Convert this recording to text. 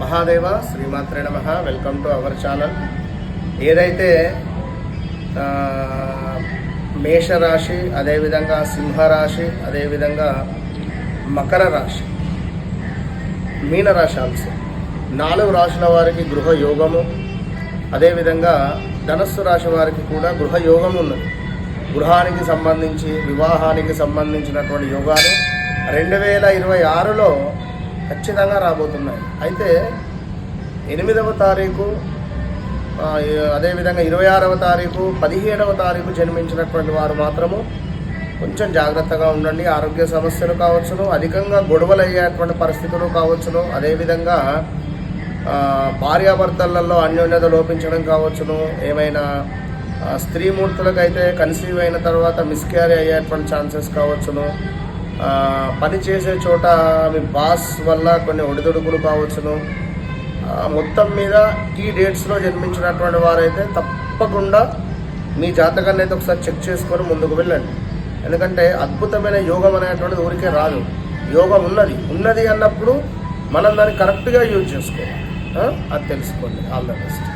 మహాదేవ శ్రీమాత్రే నమ. Welcome to our channel ఏదైతే మేషరాశి అదేవిధంగా సింహరాశి అదేవిధంగా మకర రాశి మీనరాశి ఆల్సో నాలుగు రాశుల వారికి గృహ యోగము అదేవిధంగా ధనస్సు రాశి వారికి కూడా గృహ యోగం ఉన్నది. గృహానికి సంబంధించి వివాహానికి సంబంధించినటువంటి యోగాలు. రెండు వేల ఇరవై ఆరులో ఖచ్చితంగా రాబోతున్నాయి. అయితే ఎనిమిదవ తారీఖు అదేవిధంగా ఇరవై ఆరవ తారీఖు పదిహేడవ తారీఖు జన్మించినటువంటి వారు మాత్రము కొంచెం జాగ్రత్తగా ఉండండి. ఆరోగ్య సమస్యలు కావచ్చును అధికంగా గొడవలు అయ్యేటువంటి పరిస్థితులు కావచ్చును అదేవిధంగా భార్యాభర్తలలో అన్యోన్యత లోపించడం కావచ్చును ఏమైనా ఆ, స్త్రీమూర్తులకైతే కన్సీవ్ అయిన తర్వాత మిస్క్యారీ అయ్యేటువంటి ఛాన్సెస్ కావచ్చును. పని చేసే చోట మీ బాస్ వల్ల కొన్ని ఒడిదొడుకులు కావచ్చును. మొత్తం మీద ఈ డేట్స్లో జన్మించినటువంటి వారైతే తప్పకుండా మీ జాతకాన్ని అయితే ఒకసారి చెక్ చేసుకొని ముందుకు వెళ్ళండి. ఎందుకంటే అద్భుతమైన యోగం అనేటువంటిది ఊరికే రాదు. యోగం ఉన్నది. ఉన్నది అన్నప్పుడు మనం దాన్ని కరెక్ట్గా యూజ్ చేసుకోవాలి. అది తెలుసుకోండి. All the best